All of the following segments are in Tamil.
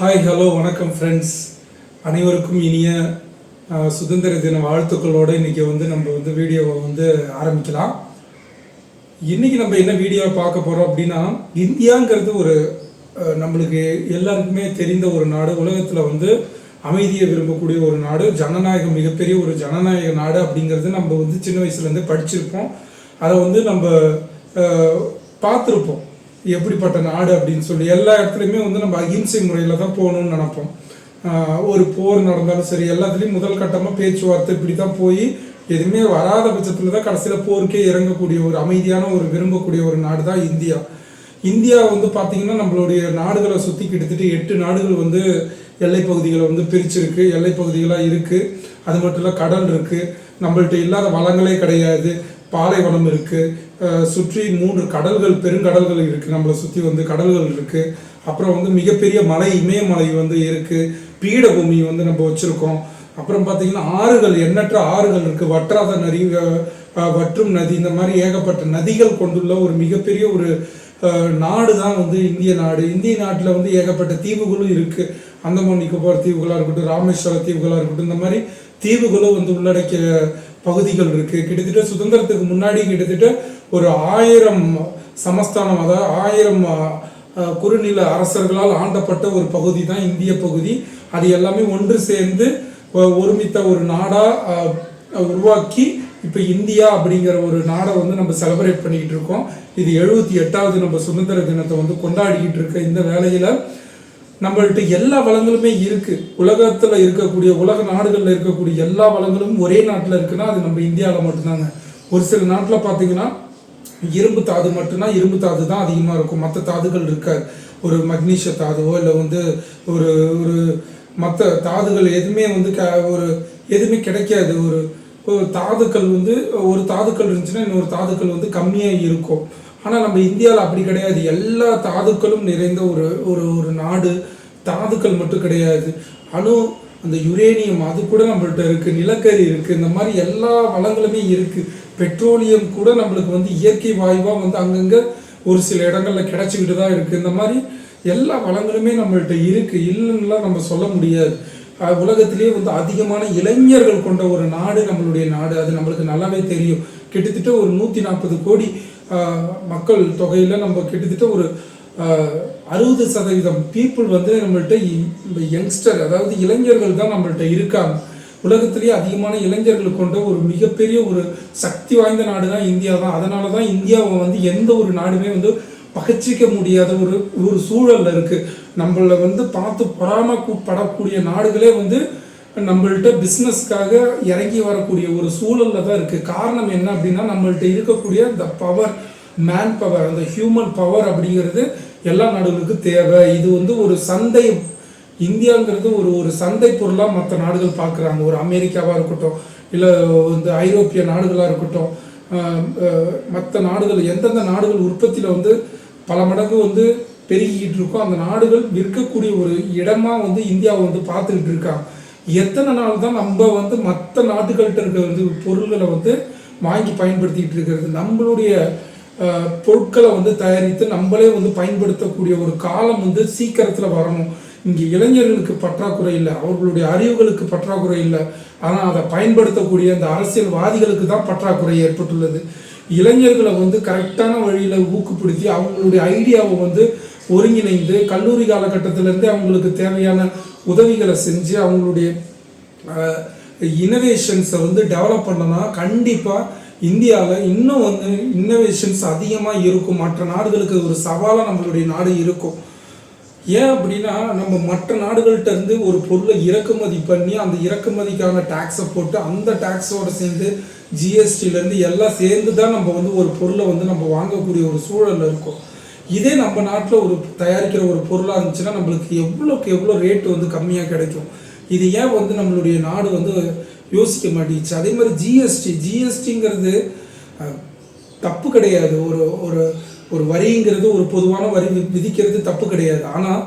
ஹாய் ஹலோ வணக்கம் ஃப்ரெண்ட்ஸ் அனைவருக்கும் இனிய சுதந்திர தின வாழ்த்துக்களோடு இன்னைக்கு வந்து நம்ம வந்து வீடியோவை வந்து ஆரம்பிக்கலாம். இன்றைக்கி நம்ம என்ன வீடியோ பார்க்க போகிறோம் அப்படின்னா இந்தியாங்கிறது ஒரு நம்மளுக்கு எல்லாருக்குமே தெரிந்த ஒரு நாடு. உலகத்தில் வந்து அமைதியை விரும்பக்கூடிய ஒரு நாடு. ஜனநாயகம் மிகப்பெரிய ஒரு ஜனநாயக நாடு அப்படிங்கிறது நம்ம வந்து சின்ன வயசுலேருந்து படிச்சிருப்போம். அதை வந்து நம்ம பார்த்துருப்போம். எப்படிப்பட்ட நாடு அப்படின்னு சொல்லி எல்லா இடத்துலையுமே வந்து நம்ம அகிம்சை முறையில் தான் போகணும்னு நினைப்போம். ஒரு போர் நடந்தாலும் சரி எல்லாத்துலேயும் முதல் கட்டமாக பேச்சுவார்த்தை இப்படி தான் போய் எதுவுமே வராத பட்சத்தில் தான் கடைசியில் போருக்கே இறங்கக்கூடிய ஒரு அமைதியான ஒரு விரும்பக்கூடிய ஒரு நாடு தான் இந்தியா. இந்தியா வந்து பார்த்தீங்கன்னா நம்மளுடைய நாடுகளை சுற்றி கிட்டத்தட்ட எட்டு நாடுகள் வந்து எல்லை பகுதிகளை வந்து பிரிச்சிருக்கு எல்லை பகுதிகளாக இருக்குது அது மட்டும் இல்லை கடல் இருக்குது நம்மள்ட்ட இல்லாத வளங்களே கிடையாது. பாலைவனம் இருக்குது சுற்றி மூன்று கடல்கள் பெருங்கடல்கள் இருக்குது நம்மளை சுற்றி வந்து கடல்கள் இருக்குது அப்புறம் வந்து மிகப்பெரிய மலை இமயமலை வந்து இருக்கு. பீடபூமி வந்து நம்ம வச்சுருக்கோம். அப்புறம் பார்த்தீங்கன்னா ஆறுகள் எண்ணற்ற ஆறுகள் இருக்குது வற்றாத நதி வற்றும் நதி இந்த மாதிரி ஏகப்பட்ட நதிகள் கொண்டுள்ள ஒரு மிகப்பெரிய ஒரு நாடு தான் வந்து இந்திய நாடு. இந்திய நாட்டில் வந்து ஏகப்பட்ட தீவுகளும் இருக்குது அந்தமான் நிக்கோபார் தீவுகளாக இருக்கட்டும் ராமேஸ்வர தீவுகளாக இருக்கட்டும் இந்த மாதிரி தீவுகளும் வந்து உள்ளடக்கிய பகுதிகள் இருக்கு. கிட்டத்தட்ட சுதந்திரத்துக்கு முன்னாடி கிட்டத்தட்ட ஒரு ஆயிரம் சமஸ்தானம் அதாவது ஆயிரம் குறுநில அரசர்களால் ஆண்டப்பட்ட ஒரு பகுதி தான் இந்திய பகுதி. அது எல்லாமே ஒன்று சேர்ந்து ஒருமித்த ஒரு நாடா உருவாக்கி இப்போ இந்தியா அப்படிங்கிற ஒரு நாடை வந்து நம்ம செலிப்ரேட் பண்ணிக்கிட்டு இருக்கோம். இது எழுபத்தி எட்டாவது நம்ம சுதந்திர தினத்தை வந்து கொண்டாடிக்கிட்டு இருக்க இந்த வேலையில நம்மள்ட்ட எல்லா வளங்களுமே இருக்குது உலகத்தில் இருக்கக்கூடிய உலக நாடுகளில் இருக்கக்கூடிய எல்லா வளங்களும் ஒரே நாட்டில் இருக்குன்னா அது நம்ம இந்தியாவில் மட்டும்தாங்க. ஒரு சில நாட்டில் பார்த்தீங்கன்னா இரும்பு தாது மட்டும்தான் இரும்பு தாது தான் அதிகமாக இருக்கும். மற்ற தாதுகள் இருக்காது. ஒரு மக்னீஷிய தாதுவோ இல்லை வந்து ஒரு ஒரு மற்ற தாதுகள் எதுவுமே வந்து க- ஒரு எதுவுமே கிடைக்காது. ஒரு தாதுக்கள் வந்து ஒரு தாதுக்கள் இருந்துச்சுன்னா இன்னொரு தாதுக்கள் வந்து கம்மியாக இருக்கும். ஆனால் நம்ம இந்தியாவில் அப்படி கிடையாது. எல்லா தாதுக்களும் நிறைந்த ஒரு ஒரு ஒரு நாடு தாதுக்கள் மட்டும் கிடையாது. அணு அந்த யுரேனியம் அது கூட நம்மள்கிட்ட இருக்குது நிலக்கரி இருக்குது இந்த மாதிரி எல்லா வளங்களுமே இருக்குது பெட்ரோலியம் கூட நம்மளுக்கு வந்து இயற்கை வாயுவாக வந்து அங்கங்கே ஒரு சில இடங்களில் கிடைச்சிக்கிட்டு தான் இருக்குது இந்த மாதிரி எல்லா வளங்களுமே நம்மள்கிட்ட இருக்குது இல்லைன்னுலாம் நம்ம சொல்ல முடியாது. அஹ் உலகத்திலேயே வந்து அதிகமான இளைஞர்கள் கொண்ட ஒரு நாடு நம்மளுடைய நாடு. அது நம்மளுக்கு நல்லாவே தெரியும். கிட்டத்தட்ட ஒரு நூற்றி நாற்பது கோடி மக்கள் தொகையில் நம்ம கிட்டத்தட்ட ஒரு அறுபது சதவீதம் பீப்புள் வந்து நம்மள்ட்ட யங்ஸ்டர் அதாவது இளைஞர்கள் தான் நம்மள்ட்ட இருக்காங்க. உலகத்திலேயே அதிகமான இளைஞர்கள் கொண்ட ஒரு மிகப்பெரிய ஒரு சக்தி வாய்ந்த நாடு தான் இந்தியா தான். அதனால தான் இந்தியாவை வந்து எந்த ஒரு நாடுமே வந்து பகச்சிக்க முடியாத ஒரு ஒரு சூழலில் இருக்குது நம்மளை வந்து பார்த்து பொறாமப்படக்கூடிய நாடுகளே வந்து நம்மள்ட்ட பிஸ்னஸ்க்காக இறங்கி வரக்கூடிய ஒரு சூழலில் தான் இருக்குது காரணம் என்ன அப்படின்னா நம்மள்ட்ட இருக்கக்கூடிய இந்த பவர் மேன் பவர் அந்த ஹியூமன் பவர் அப்படிங்கிறது எல்லா நாடுகளுக்கும் தேவை. இது வந்து ஒரு சந்தை இந்தியாங்கிறது ஒரு ஒரு சந்தை பொருளாக மற்ற நாடுகள் பார்க்குறாங்க. ஒரு அமெரிக்காவாக இருக்கட்டும் இல்லை வந்து ஐரோப்பிய நாடுகளாக இருக்கட்டும் மற்ற நாடுகள் எந்தெந்த நாடுகள் உற்பத்தியில் வந்து பல மடங்கு வந்து பெருகிக்கிட்டு இருக்கோ அந்த நாடுகள் விற்கக்கூடிய ஒரு இடமா வந்து இந்தியாவை வந்து பார்த்துக்கிட்டு இருக்காங்க. எத்தனை நாள் தான் நம்ம வந்து மற்ற நாட்டுகள்கிட்ட இருக்கிற வந்து பொருள்களை வந்து வாங்கி பயன்படுத்திக்கிட்டு இருக்கிறது. நம்மளுடைய பொருட்களை வந்து தயாரித்து நம்மளே வந்து பயன்படுத்தக்கூடிய ஒரு காலம் வந்து சீக்கிரத்தில் வரணும். இங்கே இளைஞர்களுக்கு பற்றாக்குறை இல்லை அவர்களுடைய அறிவுகளுக்கு பற்றாக்குறை இல்லை. ஆனால் அதை பயன்படுத்தக்கூடிய அந்த அரசியல்வாதிகளுக்கு தான் பற்றாக்குறை ஏற்பட்டுள்ளது. இளைஞர்களை வந்து கரெக்டான வழியில் ஊக்குப்படுத்தி அவங்களுடைய ஐடியாவை வந்து ஒருங்கிணைந்து கல்லூரி காலகட்டத்திலேருந்தே அவங்களுக்கு தேவையான உதவிகளை செஞ்சு அவங்களுடைய இனோவேஷன்ஸை வந்து டெவலப் பண்ணனா கண்டிப்பாக இந்தியாவில் இன்னும் வந்து இன்னோவேஷன்ஸ் அதிகமாக இருக்கும். மற்ற நாடுகளுக்கு ஒரு சவாலாக நம்மளுடைய நாடு இருக்கும். ஏன் அப்படின்னா நம்ம மற்ற நாடுகள்கிட்ட இருந்து ஒரு பொருளை இறக்குமதி பண்ணி அந்த இறக்குமதிக்கான டேக்ஸை போட்டு அந்த டேக்ஸோடு சேர்ந்து ஜிஎஸ்டிலேருந்து எல்லாம் சேர்ந்து தான் நம்ம வந்து ஒரு பொருளை வந்து நம்ம வாங்கக்கூடிய ஒரு சூழலில் இருக்கும். இதே நம்ம நாட்டில் ஒரு தயாரிக்கிற ஒரு பொருளாக இருந்துச்சுன்னா நம்மளுக்கு எவ்வளோக்கு எவ்வளோ ரேட்டு வந்து கம்மியாக கிடைக்கும்? இது ஏன் வந்து நம்மளுடைய நாடு வந்து யோசிக்க மாட்டேங்குச்சு? அதே மாதிரி ஜிஎஸ்டி ஜிஎஸ்டிங்கிறது தப்பு கிடையாது. ஒரு ஒரு ஒரு வரிங்கிறது ஒரு பொதுவான வரி விதிக்கிறது தப்பு கிடையாது. ஆனால்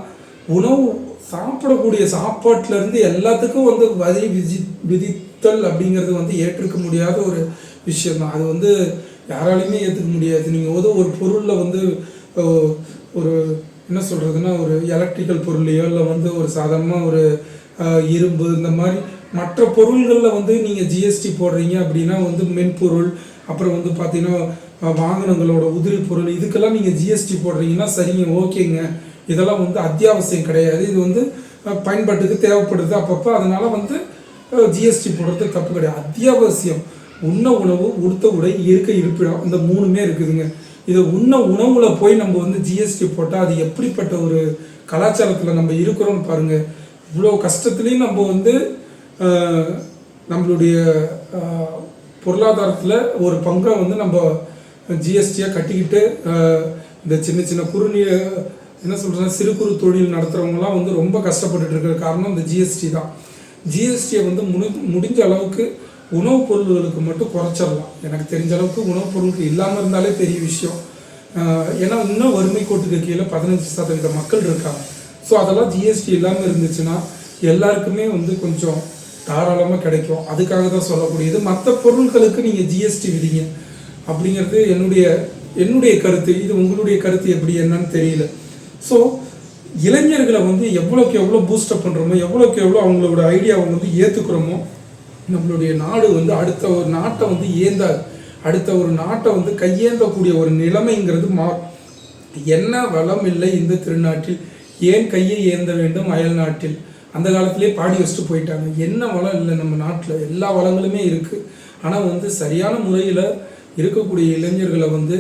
உணவு சாப்பிடக்கூடிய சாப்பாட்டிலேருந்து எல்லாத்துக்கும் வந்து வரி விதி விதித்தல் அப்படிங்கிறது வந்து ஏற்றுக்க முடியாத ஒரு விஷயம் தான் அது வந்து யாராலையுமே ஏற்றுக்க முடியாது. நீங்கள் வந்து ஒரு பொருளில் வந்து ஒரு என்ன சொல்கிறதுன்னா ஒரு எலக்ட்ரிக்கல் பொருளையோ இல்லை வந்து ஒரு சாதாரணமாக ஒரு இரும்பு இந்த மாதிரி மற்ற பொருள்களில் வந்து நீங்கள் ஜிஎஸ்டி போடுறீங்க அப்படின்னா வந்து மென்பொருள் அப்புறம் வந்து பார்த்தீங்கன்னா வாகனங்களோட உதிரி பொருள் இதுக்கெல்லாம் நீங்கள் ஜிஎஸ்டி போடுறீங்கன்னா சரிங்க ஓகேங்க. இதெல்லாம் வந்து அத்தியாவசியம் கிடையாது. இது வந்து பயன்பாட்டுக்கு தேவைப்படுது அப்பப்போ. அதனால் வந்து ஜிஎஸ்டி போடுறது தப்பு கிடையாது. அத்தியாவசியம். உண்ண உணவு உடுத்த உடை இருக்க இருப்பிடம் இந்த மூணுமே இருக்குதுங்க. இதை உண்ண உணவுல போய் நம்ம வந்து ஜிஎஸ்டி போட்டால் அது எப்படிப்பட்ட ஒரு கலாச்சாரத்தில் நம்ம இருக்கிறோம்னு பாருங்க. இவ்வளோ கஷ்டத்துலேயும் நம்ம வந்து நம்மளுடைய பொருளாதாரத்தில் ஒரு பங்கை வந்து நம்ம ஜிஎஸ்டியாக கட்டிக்கிட்டு இந்த சின்ன சின்ன குறுநீ என்ன சொல்கிறேன் சிறு குறு தொழில் நடத்துகிறவங்கலாம் வந்து ரொம்ப கஷ்டப்பட்டுட்டு இருக்கிற காரணம் இந்த ஜிஎஸ்டி தான். ஜிஎஸ்டியை வந்து முடி முடிஞ்ச அளவுக்கு உணவுப் பொருள்களுக்கு மட்டும் குறைச்சிடலாம். எனக்கு தெரிஞ்ச அளவுக்கு உணவுப் பொருளுக்கு இல்லாமல் இருந்தாலே பெரிய விஷயம். ஏன்னா இன்னும் வறுமை கோட்டுக்கு கீழே பதினஞ்சு சதவீத மக்கள் இருக்காங்க. ஸோ அதெல்லாம் ஜிஎஸ்டி இல்லாமல் இருந்துச்சுன்னா எல்லாருக்குமே வந்து கொஞ்சம் தாராளமாக கிடைக்கும். அதுக்காக தான் சொல்லக்கூடியது. மற்ற பொருட்களுக்கு நீங்கள் ஜிஎஸ்டி விதிங்க. அப்படிங்கிறது என்னுடைய என்னுடைய கருத்து. இது உங்களுடைய கருத்து எப்படி என்னன்னு தெரியல. ஸோ இளைஞர்களை வந்து எவ்வளோக்கு எவ்வளோ பூஸ்டப் பண்ணுறோமோ எவ்வளோக்கு எவ்வளோ அவங்களோட ஐடியாவை வந்து ஏற்றுக்கிறோமோ நம்மளுடைய நாடு வந்து அடுத்த ஒரு நாட்டை வந்து ஏந்தாது அடுத்த ஒரு நாட்டை வந்து கையேந்தக்கூடிய ஒரு நிலைமைங்கிறது மா என்ன வளம் இல்லை இந்த திருநாட்டில்? ஏன் கையை ஏந்த வேண்டும் அயல் நாட்டில்? அந்த காலத்திலே பாடி வச்சுட்டு போயிட்டாங்க. என்ன வளம் இல்லை நம்ம நாட்டில்? எல்லா வளங்களுமே இருக்குது ஆனால் வந்து சரியான முறையில் இருக்கக்கூடிய இளைஞர்களை வந்து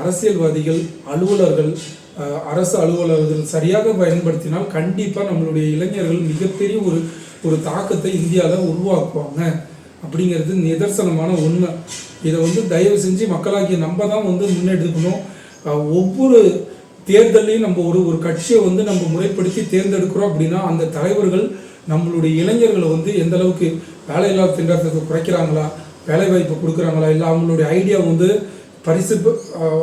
அரசியல்வாதிகள் அலுவலர்கள் அரசு அலுவலர்கள் சரியாக பயன்படுத்தினால் கண்டிப்பாக நம்மளுடைய இளைஞர்கள் மிகப்பெரிய ஒரு ஒரு தாக்கத்தை இந்தியாவில் உருவாக்குவாங்க அப்படிங்கிறது நிதர்சனமான உண்மை. இதை வந்து தயவு செஞ்சு மக்களாகிய நம்ம தான் வந்து முன்னெடுக்கணும். ஒவ்வொரு தேர்தலையும் நம்ம ஒரு ஒரு கட்சியை வந்து நம்ம முறைப்படுத்தி தேர்ந்தெடுக்கிறோம் அப்படின்னா அந்த தலைவர்கள் நம்மளுடைய இளைஞர்களை வந்து எந்த அளவுக்கு வேலையில்லா திண்டாட்டத்தை குறைக்கிறாங்களா வேலை வாய்ப்பு கொடுக்குறாங்களா இல்லை அவங்களுடைய ஐடியா வந்து பரிசு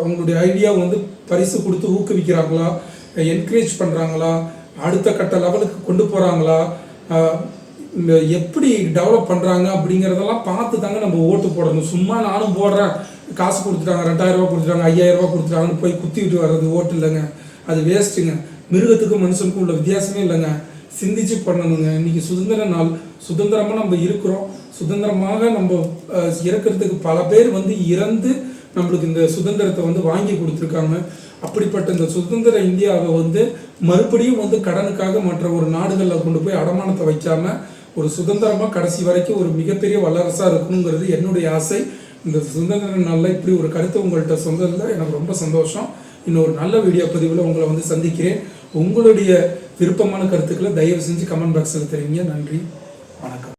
அவங்களுடைய ஐடியா வந்து பரிசு கொடுத்து ஊக்குவிக்கிறாங்களா என்கரேஜ் பண்ணுறாங்களா அடுத்த கட்ட லெவலுக்கு கொண்டு போகிறாங்களா எப்படி டெவலப் பண்ணுறாங்க அப்படிங்கிறதெல்லாம் பார்த்து தாங்க நம்ம ஓட்டு போடணும். சும்மா நானும் போடுறேன் காசு கொடுத்துட்டாங்க ரெண்டாயிரரூபா கொடுத்துட்டாங்க ஐயாயிரம் கொடுத்துட்டாங்கன்னு போய் குத்திக்கிட்டு வர்றது ஓட்டு இல்லைங்க. அது வேஸ்ட்டுங்க மிருகத்துக்கும் மனுஷனுக்கும் உள்ள வித்தியாசமே இல்லைங்க. சிந்திச்சு பண்ணணுங்க. இன்னைக்கு சுதந்திர நாள். சுதந்திரமாக நம்ம இருக்கிறோம். சுதந்திரமாக நம்ம இறக்கிறதுக்கு பல பேர் வந்து இறந்து நம்மளுக்கு இந்த சுதந்திரத்தை வந்து வாங்கி கொடுத்துருக்காங்க. அப்படிப்பட்ட இந்த சுதந்திர இந்தியாவை வந்து மறுபடியும் வந்து கடனுக்காக மற்ற ஒரு நாடுகளில் கொண்டு போய் அடமானத்தை வைக்காம ஒரு சுதந்திரமாக கடைசி வரைக்கும் ஒரு மிகப்பெரிய வல்லரசாக இருக்கணுங்கிறது என்னுடைய ஆசை. இந்த சுதந்திர நாளில் இப்படி ஒரு கருத்தை உங்கள்கிட்ட சொன்னதில் எனக்கு ரொம்ப சந்தோஷம். இன்னொரு நல்ல வீடியோ பதிவில் உங்களை வந்து சந்திக்கிறேன். உங்களுடைய விருப்பமான கருத்துக்களை தயவு செஞ்சு கமெண்ட் பாக்ஸில் தெரிவிங்க. நன்றி.